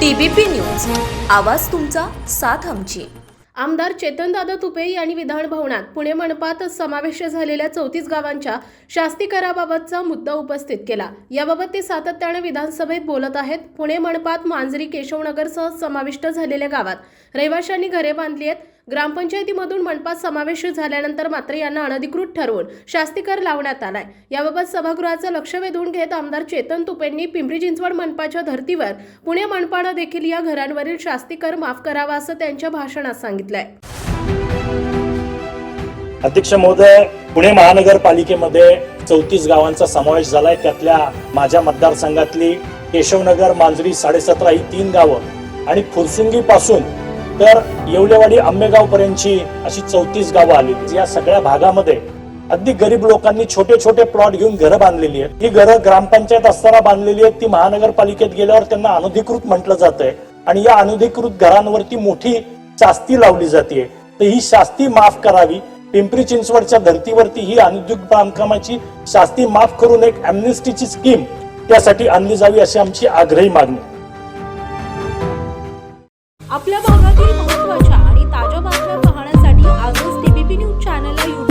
TBP news. आवाज तुमचा साथ आमची. आमदार चेतनदादा तुपे यांनी विधान भवनात पुणे मनपात समावेश झालेल्या चौतीस गावांच्या शास्तीकराबाबतचा मुद्दा उपस्थित केला. याबाबत ते सातत्याने विधानसभेत बोलत आहेत. पुणे मनपात मांजरी केशवनगरसह समाविष्ट झालेल्या गावात रहिवाशांनी घरे बांधली आहेत. ग्रामपंचायतीमधून मनपात समावेश झाल्यानंतर मात्र यांना अनधिकृत ठरवून शास्तीकर लावण्यात आलाय. याबाबत सभागृहाचं लक्ष वेधून घेत आमदार चेतन तुपेंनी पिंपरी चिंचवड मनपाच्या धर्तीवर पुणे मनपानं देखील या घरांवरील शास्तीकर माफ करावा असं त्यांच्या भाषणात सांगितलंय. अध्यक्ष महोदय पुणे महानगरपालिकेमध्ये चौतीस गावांचा समावेश झालाय. त्यातल्या माझ्या मतदारसंघातली केशवनगर मांजरी साडेसतरा ही तीन गावं आणि फुरसुंगी पासून तर येवलेवाडी आंबेगाव पर्यंतची अशी चौतीस गावं आली. या सगळ्या भागामध्ये अगदी गरीब लोकांनी छोटे छोटे प्लॉट घेऊन घरं बांधलेली आहेत. ही घरं ग्रामपंचायत असताना बांधलेली आहेत. ती महानगरपालिकेत गेल्यावर त्यांना अनधिकृत म्हटलं जातंय. आणि या अनधिकृत घरांवरती मोठी शास्ती लावली जाते तर ही शास्ती माफ करावी. पिंपरी चिंचवडच्या धर्तीवरती ही अनुद्योग बांधकामाची शास्ती माफ करून एक अमनेस्टीची स्कीम त्यासाठी आणली जावी अशी आमची आग्रही मागणी. आपल्या भागातील महत्त्वाच्या आणि ताज्या बातम्या पाहण्यासाठी आजच टीबीपी न्यूज चॅनलला यूट्यूब